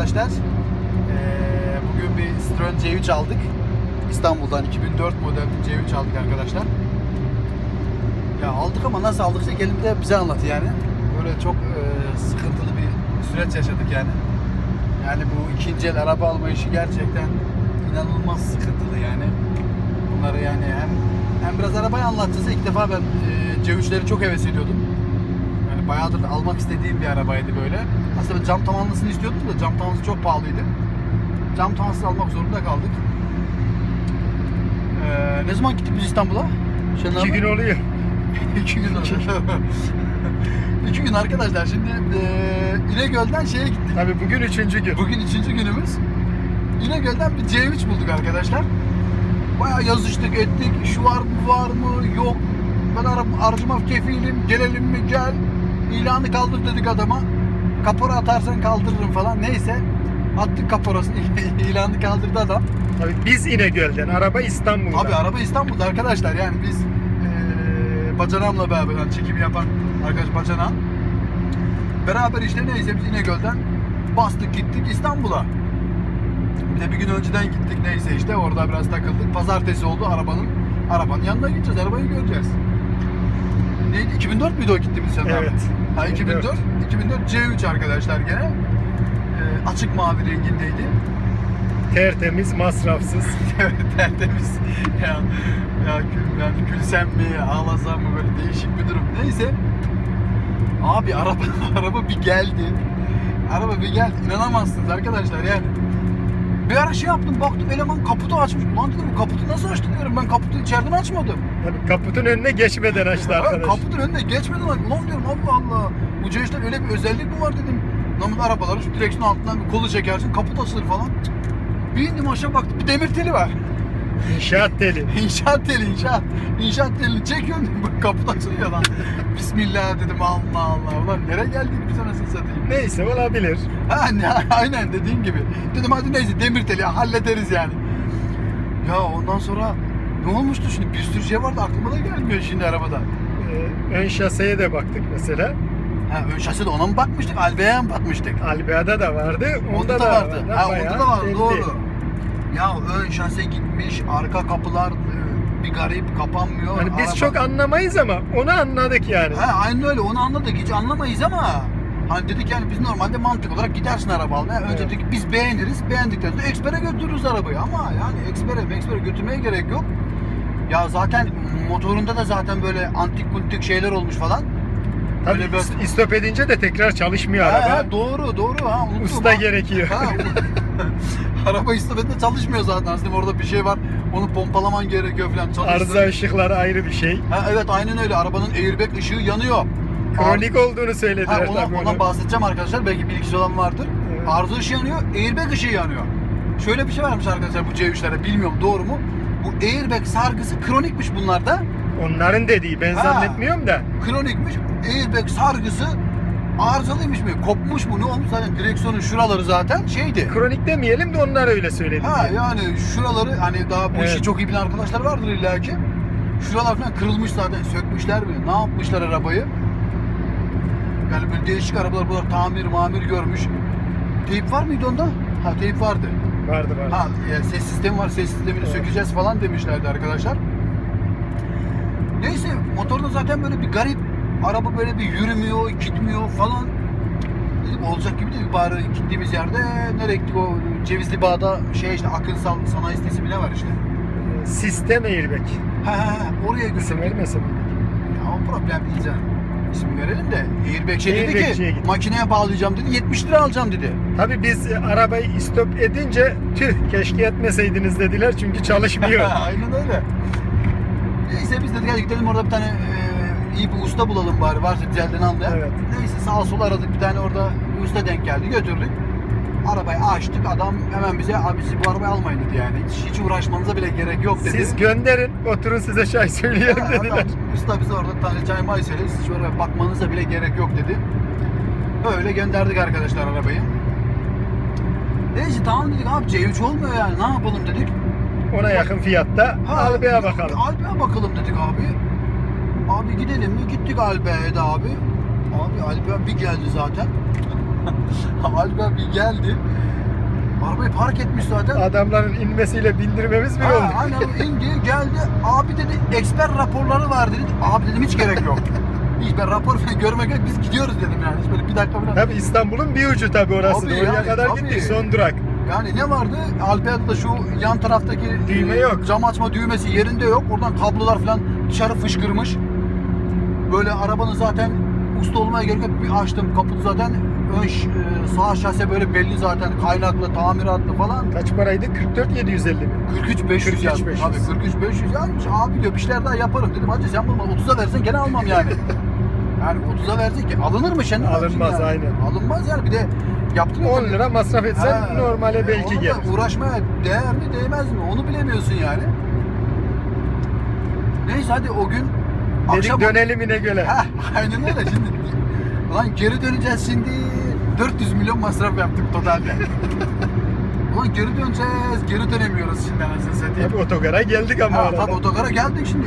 arkadaşlar. Ee, bugün bir Citroen C3 aldık. İstanbul'dan 2004 model bir C3 aldık arkadaşlar. Ya aldık ama nasıl aldıksa gelin bir de bize anlat yani. Böyle çok e, sıkıntılı bir süreç yaşadık yani. Yani bu ikinci el araba alma işi gerçekten inanılmaz sıkıntılı yani. Bunları yani hem hem biraz arabayı anlatacağız. İlk defa ben e, C3'leri çok heves ediyordum. Bayağıdır almak istediğim bir arabaydı böyle. Aslında cam tavanlısını istiyordum da cam tavanlısı çok pahalıydı. Cam tavanlısı almak zorunda kaldık. Ee, ne zaman gittik biz İstanbul'a? Şenol İki gün oluyor. İki gün oldu. İki gün arkadaşlar. Şimdi e, İnegöl'den şeye gittik. Tabii bugün üçüncü gün. Bugün üçüncü günümüz. İnegöl'den bir C3 bulduk arkadaşlar. Bayağı yazıştık ettik. Şu var mı var mı yok. Ben ara- aracıma kefilim. Gelelim mi gel. İlanı kaldır dedik adama. Kapora atarsan kaldırırım falan. Neyse. Attık kaporasını. ilanı kaldırdı adam. Tabii biz İnegöl'den, araba İstanbul'dan. Abi araba İstanbul'da arkadaşlar yani biz eee Bacanam'la beraber yani çekim yapan arkadaş Bacanam beraber işte neyse biz İnegöl'den bastık gittik İstanbul'a. Bir de bir gün önceden gittik neyse işte orada biraz takıldık. Pazartesi oldu arabanın arabanın yanına gideceğiz arabayı göreceğiz. Neydi 2004 müydü o gittiğimiz sene? Evet. Ha 2004. 2004. 2004 C3 arkadaşlar gene. Eee, açık mavi rengindeydi. Tertemiz, masrafsız. Evet tertemiz. Ya, ya gül, yani gülsem mi, ağlasam mı böyle değişik bir durum. Neyse. Abi araba araba bir geldi. Araba bir geldi. İnanamazsınız arkadaşlar yani. Bir ara şey yaptım baktım eleman kaputu açmış. Ulan dedim bu kaputu nasıl açtın diyorum ben kaputu içeriden açmadım. Tabii kaputun önüne geçmeden açtı arkadaş. Kaputun önüne geçmeden aç. Ulan diyorum Allah Allah. Bu C3'ten öyle bir özellik mi var dedim. Normal arabaların şu direksiyon altından bir kolu çekersin kaput açılır falan. Bir indim aşağı baktım bir demir teli var. İnşaat teli. İnşaat teli inşaat. İnşaat telini çekiyorum bak kaput açılıyor lan. Bismillah dedim Allah Allah. Ulan nereye geldik biz anasını satayım. Neyse olabilir. Ha ne, aynen dediğin gibi. Dedim hadi neyse demir teli hallederiz yani. Ya ondan sonra ne olmuştu şimdi bir sürü şey vardı aklıma da gelmiyor şimdi arabada. Ee, ön şaseye de baktık mesela. Ha ön şaside ona mı bakmıştık Albea'ya mı bakmıştık? Albea'da da vardı. Onda, da vardı. Ha onda da vardı belli. doğru. Ya ön şase gitmiş arka kapılar e, bir garip kapanmıyor. Hani biz Araba- çok anlamayız ama onu anladık yani. Ha aynen öyle onu anladık hiç anlamayız ama hani dedik yani biz normalde mantık olarak gidersin araba almaya. Önce Evet. dedik biz beğeniriz. Beğendikten sonra ekspere götürürüz arabayı ama yani ekspere ekspere götürmeye gerek yok. Ya zaten motorunda da zaten böyle antik kuntik şeyler olmuş falan. Tabii Öyle bir- istop edince de tekrar çalışmıyor Ha, araba. ha, doğru doğru ha unuttum. Usta ha. gerekiyor. Ha, araba istopede çalışmıyor zaten. Aslında orada bir şey var. Onu pompalaman gerekiyor falan. Çalışsın. Arıza ışıkları ayrı bir şey. Ha, evet aynen öyle. Arabanın airbag ışığı yanıyor. Kronik olduğunu Ha, söylediler ona, tabii ondan onu. bahsedeceğim arkadaşlar. Belki bilgisi olan vardır. Evet. Arıza ışığı yanıyor, airbag ışığı yanıyor. Şöyle bir şey varmış arkadaşlar bu C3'lerde. Bilmiyorum doğru mu? Bu airbag sargısı kronikmiş bunlarda. Onların dediği ben Ha. zannetmiyorum da. Kronikmiş. Airbag sargısı arızalıymış mı? Kopmuş mu? Ne olmuş? Zaten direksiyonun şuraları zaten şeydi. Kronik demeyelim de onlar öyle söyledi. Ha yani şuraları hani daha bu işi Evet. çok iyi bilen arkadaşlar vardır illa ki. Şuralar falan kırılmış zaten sökmüşler mi? Ne yapmışlar arabayı? Yani böyle değişik arabalar bunlar tamir mamir görmüş. Teyip var mıydı onda? Ha teyip vardı. Vardı vardı. Ha e, ses sistemi var ses sistemini Evet. sökeceğiz falan demişlerdi arkadaşlar. Neyse motorda zaten böyle bir garip araba böyle bir yürümüyor gitmiyor falan. Dedim olacak gibi değil bari gittiğimiz yerde nereye gittik o Cevizli Bağ'da şey işte Akınsal Sanayi Sitesi mi ne var işte. Sistem airbag. Ha ha ha oraya götürdük. vermesin. Ya o problem değil canım. İsmi verelim de airbag şey dedi ki gittik. makineye bağlayacağım dedi 70 lira alacağım dedi. Tabii biz arabayı istop edince tüh keşke etmeseydiniz dediler çünkü çalışmıyor. Aynen öyle. Neyse biz dedik hadi gidelim orada bir tane e, iyi bir usta bulalım bari varsa güzelden anlayan. Evet. Neyse sağa sola aradık bir tane orada bir usta denk geldi götürdük. Arabayı açtık adam hemen bize abi siz bu arabayı almayın dedi yani. Hiç, hiç uğraşmanıza bile gerek yok dedi. Siz gönderin oturun size çay söyleyelim Ha, dediler. adam, usta bize orada tane çay may söyledi. Siz şu arabaya bakmanıza bile gerek yok dedi. Öyle gönderdik arkadaşlar arabayı. Neyse tamam dedik abi C3 olmuyor yani ne yapalım dedik. Ona yakın fiyatta Albea'ya bakalım. Albea'ya bakalım dedik abi. Abi gidelim mi? Gittik da abi. Abi Albea bir geldi zaten. Albea bir geldi. Arabayı park etmiş zaten. Adamların inmesiyle bindirmemiz bir oldu. aynen indi geldi. Abi dedi eksper raporları var dedi. Abi dedim hiç gerek yok. Hiç ben rapor falan görmek yok. Biz gidiyoruz dedim yani. Hiç böyle bir dakika falan. Tabii İstanbul'un bir ucu tabii orası. Tabii Oraya yani, kadar tabii. gittik son durak. Yani ne vardı? Alpeat'ta şu yan taraftaki Düğme e, yok. cam açma düğmesi yerinde yok. Oradan kablolar falan dışarı fışkırmış. Böyle arabanın zaten usta olmaya gerek yok. Bir açtım kaputu zaten ön e, sağ şase böyle belli zaten kaynaklı, tamiratlı falan. Kaç paraydı? 44 750 mi? 43 500 43 yazmış. 500. Abi 43 500 yazmış. Abi diyor bir şeyler daha yaparım dedim. Hacı sen bunu 30'a versen gene almam yani. yani 30'a versek alınır mı şimdi? Alınmaz, yani? aynen. Alınmaz yani bir de yaptım ya 10 tabii. lira masraf etsen Ha, normale belki onunla gelir. uğraşmaya değer mi değmez mi onu bilemiyorsun yani. Neyse hadi o gün Dedik dönelim İnegöl'e. Ha, aynen öyle şimdi. Ulan geri döneceğiz şimdi. 400 milyon masraf yaptık totalde. Ulan geri döneceğiz, geri dönemiyoruz şimdi anasını satayım. Tabii otogara geldik ama Ha, arada. tabii otogara geldik şimdi.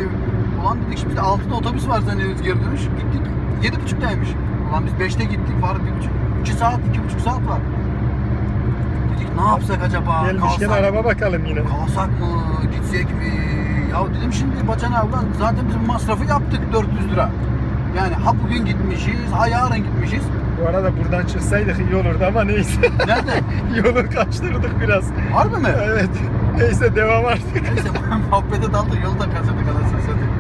Ulan dedik şimdi altında otobüs var zannediyoruz geri dönüş. Gittik yedi buçuktaymış. Ulan biz beşte gittik var bir buçuk. iki saat, iki buçuk saat var. Dedik ne yapsak acaba? Gelmişken Kalsak- araba bakalım yine. Kalsak mı, gitsek mi? Ya dedim şimdi bacana ulan zaten bizim masrafı yaptık 400 lira. Yani ha bugün gitmişiz, ha yarın gitmişiz. Bu arada buradan çıksaydık iyi olurdu ama neyse. Nerede? Yolu kaçtırdık biraz. Harbi mi? Evet. Neyse devam artık. Neyse muhabbete daldık, yolu da kaçırdık anasını satayım.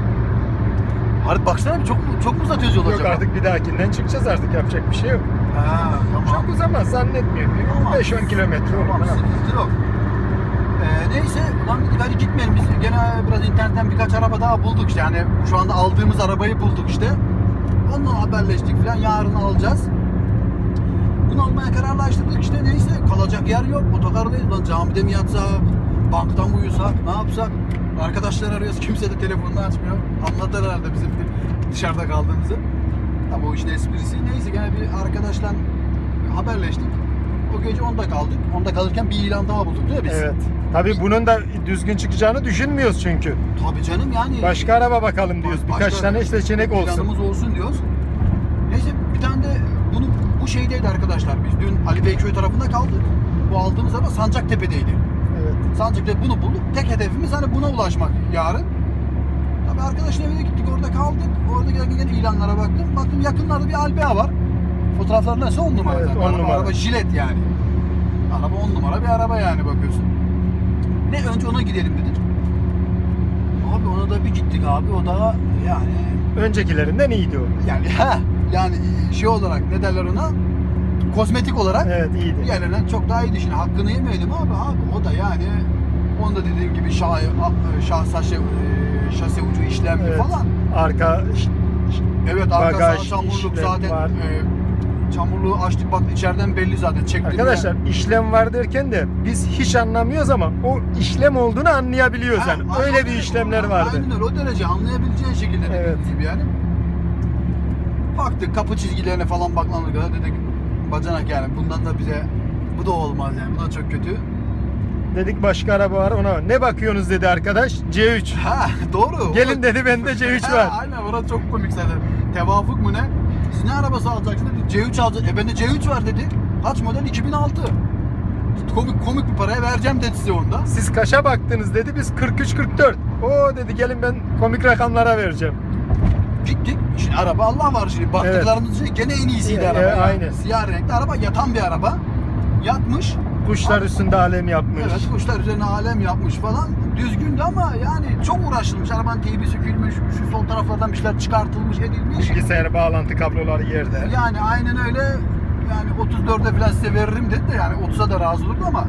Harbi baksana çok çok mu uzatıyoruz yolu Yok acaba? artık bir dahakinden çıkacağız artık yapacak bir şey yok. Ha, tamam. Çok uzamaz zannetmiyorum. Tamam. 5-10 kilometre Tamam, sıkıntı yok. Ee, neyse, ulan dedik hadi gitmeyelim biz. Gene biraz internetten birkaç araba daha bulduk işte. Yani şu anda aldığımız arabayı bulduk işte. Onunla haberleştik falan. Yarın alacağız. Bunu almaya kararlaştırdık işte. Neyse kalacak yer yok. Otogardayız. Lan camide mi yatsak? Bankta mı uyusak? Ne yapsak? Arkadaşlar arıyoruz. Kimse de telefonunu açmıyor. Anladılar herhalde bizim dışarıda kaldığımızı. Tabii o işte esprisi. Neyse gene bir arkadaşla haberleştik. O gece onda kaldık. Onda kalırken bir ilan daha bulduk değil mi biz? Evet. Tabii bunun da düzgün çıkacağını düşünmüyoruz çünkü. Tabii canım yani. Başka araba bakalım diyoruz. Başka Birkaç tane seçenek olsun. Planımız olsun diyoruz. Neyse bir tane de bunu bu şeydeydi arkadaşlar. Biz dün Ali Beyköy tarafında kaldık. Bu aldığımız araba Sancaktepe'deydi. Evet. Sancaktepe bunu bulduk. Tek hedefimiz hani buna ulaşmak yarın. Tabii arkadaşın evine gittik orada kaldık. Orada gene ilanlara baktım. Baktım yakınlarda bir Albea var. Fotoğrafları nasıl on numara Evet, zaten. on araba, numara. araba jilet yani. Araba on numara bir araba yani bakıyorsun. Ne önce ona gidelim dedik. Abi ona da bir gittik abi. O da yani Öncekilerinden iyiydi o. yani ha yani şey olarak ne derler ona? Kozmetik olarak Evet iyiydi. diğerlerinden çok daha iyi düşün. Hakkını yemeyelim abi abi. O da yani onu da dediğim gibi şah, şah şase, şase ucu işlemli Evet. falan. Arka Evet arka Bagaj sağ çamurluk işlem zaten var. e, çamurluğu açtık bak içeriden belli zaten çektim. Arkadaşlar işlem var derken de biz hiç anlamıyoruz ama o işlem olduğunu anlayabiliyoruz yani. Öyle bir işlemler vardı. Aynen öyle o derece anlayabileceğin şekilde Evet. gibi yani. Baktık kapı çizgilerine falan baklandık kadar dedik bacanak yani bundan da bize bu da olmaz yani bu da çok kötü. Dedik başka araba var ona. Ne bakıyorsunuz dedi arkadaş. C3. Ha doğru. Gelin dedi bende C3 Ha, var. Aynen orası çok komik zaten. Tevafuk mu ne? Siz ne arabası alacaksınız dedi. C3 alacağız. E bende C3 var dedi. Kaç model? 2006. Komik komik bir paraya vereceğim dedi size onda. Siz kaça baktınız dedi. Biz 43-44. O dedi gelin ben komik rakamlara vereceğim. Gittik. Şimdi araba Allah var şimdi. Baktıklarımız şey gene en iyisiydi E, araba. e, yani. aynen. Siyah renkli araba yatan bir araba. Yatmış. Kuşlar üstünde alem yapmış. Evet kuşlar üzerine alem yapmış falan. Düzgündü ama yani çok uğraşılmış. Arabanın teybi sökülmüş. Şu sol taraflardan bir şeyler çıkartılmış edilmiş. Bilgisayar bağlantı kabloları yerde. Yani aynen öyle. Yani 34'e falan size veririm dedi de yani 30'a da razı olurdu ama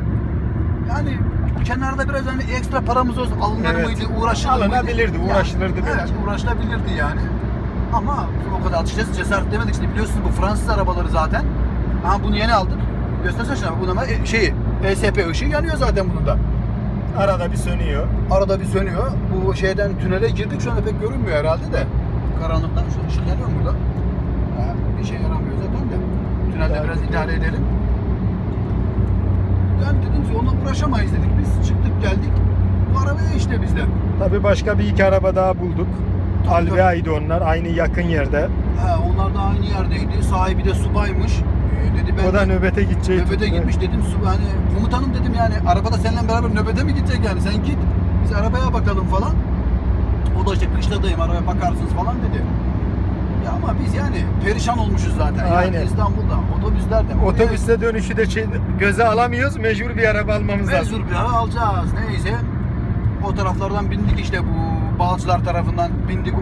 yani kenarda biraz hani ekstra paramız olsa alınır Evet. mıydı, uğraşılır mıydı? Alınabilirdi, Yani, uğraşılırdı Evet, belki. uğraşılabilirdi yani. Ama o kadar açıkçası cesaretlemedik. Şimdi biliyorsunuz bu Fransız arabaları zaten. Ha bunu yeni aldık. Göstersene şimdi bunun ama e, şeyi ESP ışığı yanıyor zaten bunun da. Arada bir sönüyor. Arada bir sönüyor. Bu şeyden tünele girdik şu anda pek görünmüyor herhalde de. Karanlıktan şu ışık yanıyor mu burada? Ha, bir şey yaramıyor zaten de. Tünelde biraz idare edelim. Yani dedim ki ona uğraşamayız dedik biz. Çıktık geldik. Bu arabaya işte bizde. Tabii başka bir iki araba daha bulduk. Alvea'ydı onlar. Aynı yakın yerde. Ha, onlar da aynı yerdeydi. Sahibi de subaymış. E, dedi ben O da nöbete gidecek. Nöbete gitmiş dedim hani komutanım dedim yani arabada seninle beraber nöbete mi gidecek yani sen git biz arabaya bakalım falan. O da işte kışladayım arabaya bakarsınız falan dedi. Ya ama biz yani perişan olmuşuz zaten. Aynen. Yani İstanbul'da otobüslerde. Otobüste dönüşü de şey, göze alamıyoruz. Mecbur bir araba almamız lazım. Mecbur bir ara alacağız. Neyse o taraflardan bindik işte bu Balcılar tarafından bindik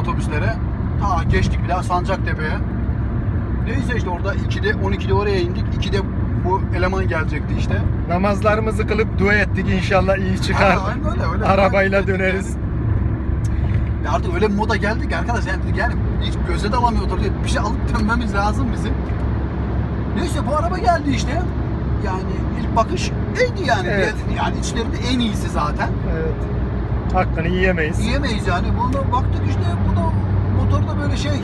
otobüslere. Ta geçtik bir daha Sancaktepe'ye. Neyse işte orada 2'de 12'de oraya indik. 2'de bu eleman gelecekti işte. Namazlarımızı kılıp dua ettik inşallah iyi çıkar. Ha, aynen öyle, öyle. Arabayla döneriz. Ya artık öyle bir moda geldik arkadaş yani yani hiç göze de alamıyor otobüs. Bir şey alıp dönmemiz lazım bizim. Neyse bu araba geldi işte. Yani ilk bakış iyiydi yani. Evet. Yani içlerinde en iyisi zaten. Evet. Hakkını yiyemeyiz. Yiyemeyiz yani. Buna baktık işte bu da motorda böyle şey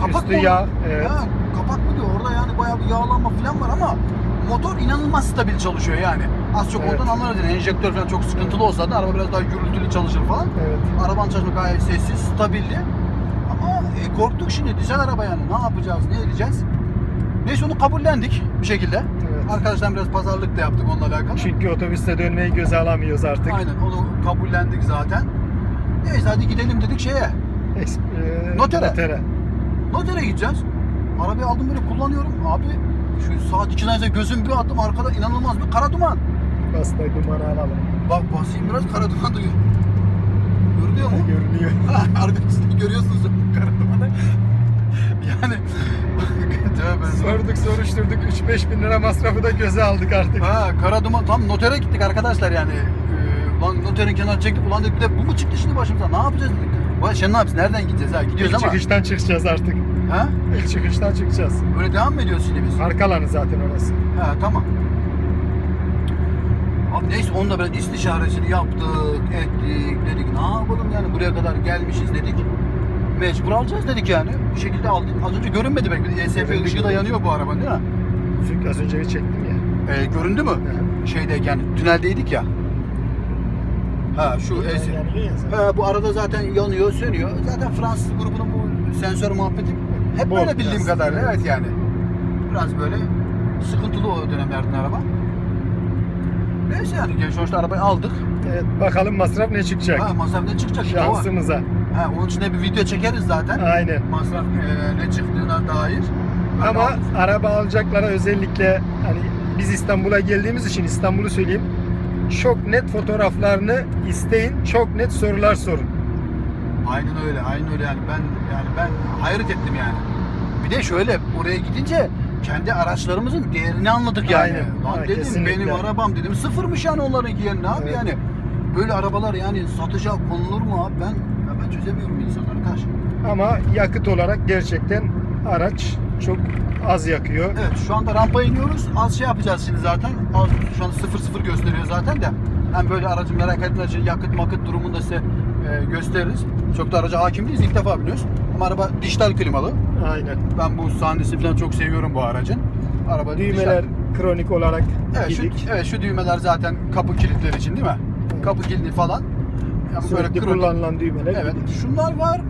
kapak Üstü mı? yağ, evet. Ha, kapak mı diyor orada yani bayağı bir yağlanma falan var ama motor inanılmaz stabil çalışıyor yani. Az çok Evet. oradan anlarız yani enjektör falan çok sıkıntılı olsa da araba biraz daha gürültülü çalışır falan. Evet. Arabanın çalışması gayet sessiz, stabildi. Ama e, korktuk şimdi dizel araba yani ne yapacağız, ne edeceğiz? Neyse onu kabullendik bir şekilde. Evet. Arkadaşlar biraz pazarlık da yaptık onunla alakalı. Çünkü otobüste dönmeyi göze alamıyoruz artık. Aynen onu kabullendik zaten. Neyse hadi gidelim dedik şeye. Eks- e, Notere. Notere gideceğiz. Arabayı aldım böyle kullanıyorum. Abi şu saat 2'den sonra gözüm bir attım arkada inanılmaz bir kara duman. Bastay dumanı alalım. Bak basayım biraz kara duman duyuyor. Görünüyor mu? Görünüyor. Arkadaşlar görüyorsunuz kara dumanı. Yani Sorduk soruşturduk 3-5 bin lira masrafı da göze aldık artık. Ha kara duman tam notere gittik arkadaşlar yani. Ulan noterin kenarına çektik ulan dedik de bu mu çıktı şimdi başımıza ne yapacağız dedik. Ulan ne yapacağız nereden gideceğiz ha gidiyoruz İlk ama. çıkıştan çıkacağız artık. Ha? İlk çıkıştan çıkacağız. Böyle devam mı ediyoruz şimdi biz? Arka alanı zaten orası. Ha tamam. Abi neyse onunla biraz istişaresini yaptık, ettik, dedik ne yapalım yani buraya kadar gelmişiz dedik. Mecbur alacağız dedik yani. Bir şekilde aldık. Az önce görünmedi belki. ESP ışığı da yanıyor bu arabanın değil mi? Çünkü az önce bir çektim ya. Ee, göründü mü? Şeydeyken, tüneldeydik ya. Ha şu zaten. Ha, bu arada zaten yanıyor, sönüyor. Zaten Fransız grubunun bu sensör muhabbeti hep böyle bildiğim kadarıyla evet yani. Biraz böyle sıkıntılı o dönemlerden araba. Neyse yani sonuçta arabayı aldık. Evet, bakalım masraf ne çıkacak? Ha, masraf ne çıkacak? Şansımıza. Ha, onun için de bir video çekeriz zaten. Aynen. Masraf e, ne çıktığına dair. Böyle Ama aldık. araba alacaklara özellikle hani biz İstanbul'a geldiğimiz için İstanbul'u söyleyeyim. Çok net fotoğraflarını isteyin, çok net sorular sorun. Aynen öyle, aynen öyle yani ben yani ben hayret ettim yani. Bir de şöyle oraya gidince kendi araçlarımızın değerini anladık yani. Aynen. Lan Ha, dedim kesinlikle. benim arabam dedim sıfırmış yani onlarınki yani ne abi Evet. yani. Böyle arabalar yani satışa konulur mu abi ben ya ben çözemiyorum insanları karşı. Ama yakıt olarak gerçekten araç çok az yakıyor. Evet şu anda rampa iniyoruz. Az şey yapacağız şimdi zaten. Az şu anda 0-0 gösteriyor zaten de. Hem böyle aracı merak ettiğiniz için yakıt makıt durumunu da size e, gösteririz. Çok da araca hakim değiliz. ilk defa biniyoruz. Ama araba dijital klimalı. Aynen. Ben bu sahnesini falan çok seviyorum bu aracın. Araba Düğmeler dijital. kronik olarak Evet şu, gidik. evet şu düğmeler zaten kapı kilitleri için değil mi? Kapı kilidi falan. Yani Sürekli kronik- kullanılan düğmeler Evet. gidik. Şunlar var.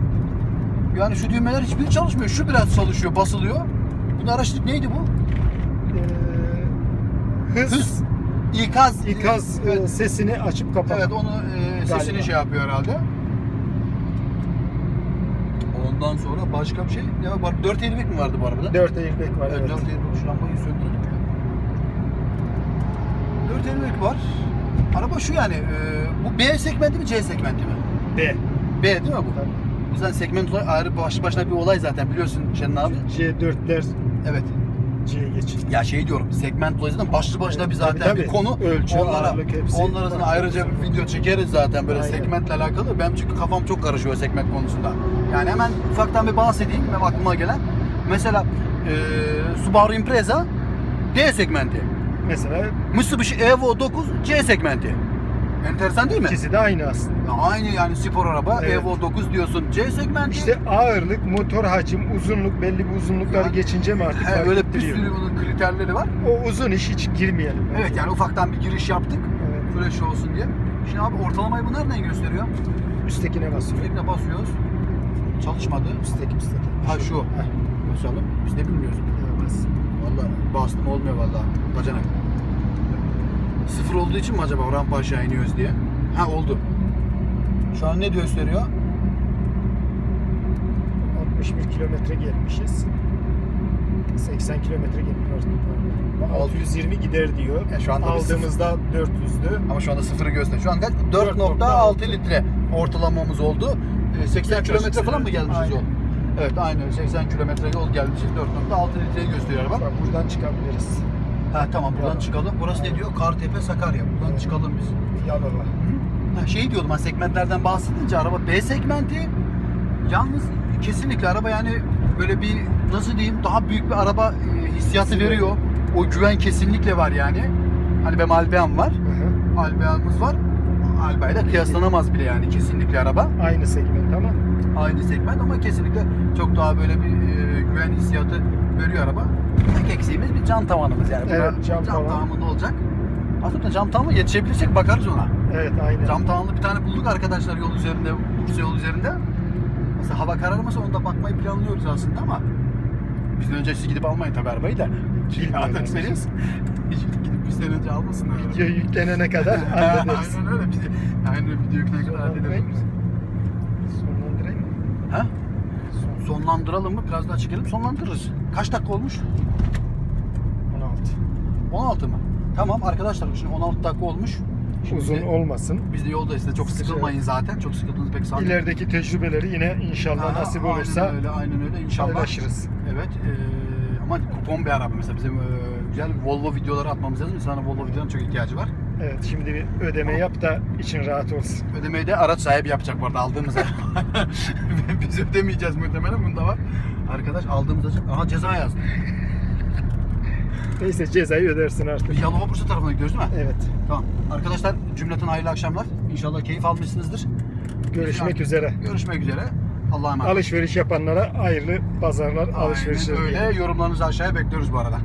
Yani şu düğmeler hiçbiri çalışmıyor. Şu biraz çalışıyor, basılıyor. Bunu araştırdık. Neydi bu? Ee, hız, Hız. İkaz. ikaz e, sesini açıp kapatmak. Evet onu e, sesini Galiba. şey yapıyor herhalde. Ondan sonra başka bir şey ne var? 4 airbag mi vardı bu arabada? 4 airbag var Evet, evet. 4 airbag şu lambayı söndürelim ya. 4 airbag var. Araba şu yani e, bu B segmenti mi C segmenti mi? B. B değil mi bu? Bu zaten segment ayrı başlı başına bir olay zaten biliyorsun Şenin abi. C4'ler Evet. C'ye geç. Ya şey diyorum segment olayı zaten başlı başına bir zaten Tabii, bir konu. Ölçü, onlara, hepsi onlara zaten ayrıca bir video çekeriz zaten böyle Aynen. segmentle alakalı. Benim çünkü kafam çok karışıyor segment konusunda. Yani hemen ufaktan bir bahsedeyim benim aklıma gelen. Mesela e, Subaru Impreza D segmenti. Mesela Mitsubishi Evo 9 C segmenti. Enteresan değil mi? ikisi de aynı aslında. Ya Aynı yani spor araba Evet. Evo 9 diyorsun C segmenti. İşte ağırlık, motor hacim, uzunluk belli bir uzunlukları Yani- geçince mi artık He, fark böyle bir ettiriyor? sürü bunun kriterleri var. O uzun iş hiç girmeyelim. Evet yani ufaktan bir giriş yaptık. Evet. Fresh olsun diye. Şimdi abi ortalamayı bu nereden gösteriyor? Üsttekine basıyor. Sürekli basıyoruz. Çalışmadı. Üstteki üstteki. Ha şu. Heh, Basalım. Biz de bilmiyoruz. evet, bas. Valla bastım olmuyor valla. Bacanak. Sıfır olduğu için mi acaba rampa aşağı iniyoruz diye? Ha oldu. Şu an ne gösteriyor? 61 kilometre gelmişiz. 80 kilometre pardon. 620 gider diyor. Ya şu anda Aldığımızda 400'dü. Ama şu anda sıfırı gösteriyor. Şu an kaç? 4.6 4.6 litre ortalamamız oldu. Ee, 80 Yaklaşık kilometre falan mı gelmişiz Aynen. yol? Evet aynen 80 kilometre yol gelmişiz. 4.6 litreyi gösteriyor araba. Buradan çıkabiliriz. Ha tamam buradan Ya. çıkalım. Burası ne diyor? Kartepe Sakarya. Buradan Evet. çıkalım biz. Yalova. Ha, şey diyordum ben segmentlerden bahsedince araba B segmenti yalnız kesinlikle araba yani böyle bir nasıl diyeyim daha büyük bir araba e, hissiyatı Kesinlikle. veriyor. O güven kesinlikle var yani. Hani benim Albea'm var. Hı hı. Albea'mız var. Albea ile kıyaslanamaz bile yani kesinlikle araba. Aynı segment ama Aynı segment ama kesinlikle çok daha böyle bir e, güven hissiyatı veriyor araba. Tek eksiğimiz bir cam tavanımız yani. Evet, Buna cam cam tavan. tavanında olacak. Aslında cam tavanı yetişebilirsek bakarız ona. evet aynı. Cam tavanlı bir tane bulduk arkadaşlar yol üzerinde, Bursa yol üzerinde. Mesela hava kararmasa onda bakmayı planlıyoruz aslında ama bizden önce siz gidip almayın tabi arabayı da. Şimdi Bilmiyorum. atarsanız gidip bizden önce almasınlar. Video yüklenene kadar hallederiz. Aynen öyle. Biz, aynen video yüklene kadar hallederiz. Sonlandırayım mı? Ha? Son. Sonlandıralım mı? Biraz daha çekelim. Sonlandırırız. Kaç dakika olmuş? 16. 16 mı? Tamam arkadaşlar şimdi 16 dakika olmuş. Şimdi Uzun olmasın. Biz de yoldayız da çok sıkılmayın zaten. Çok sıkıldığınızı pek sanmıyorum. İlerideki tecrübeleri yine inşallah Ha, nasip aynen olursa öyle, aynen öyle inşallah. paylaşırız. Evet. eee, ama kupon bir araba mesela bizim eee, güzel Volvo videoları atmamız lazım. İnsanın Volvo videolarına çok ihtiyacı var. Evet şimdi bir ödeme yap da için rahat olsun. Ödemeyi de araç sahibi yapacak bu arada aldığımız araba. Biz ödemeyeceğiz muhtemelen bunda var. Arkadaş aldığımız aracı... Aha ceza yazdı. Neyse cezayı ödersin artık. Yalova Bursa tarafına gidiyoruz değil mi? Evet. Tamam. Arkadaşlar cümleten hayırlı akşamlar. İnşallah keyif almışsınızdır. Görüşmek Biz- üzere. Görüşmek üzere. Allah'a emanet. Alışveriş yapanlara hayırlı pazarlar, alışverişler. Aynen öyle. dilerim. Yorumlarınızı aşağıya bekliyoruz bu arada.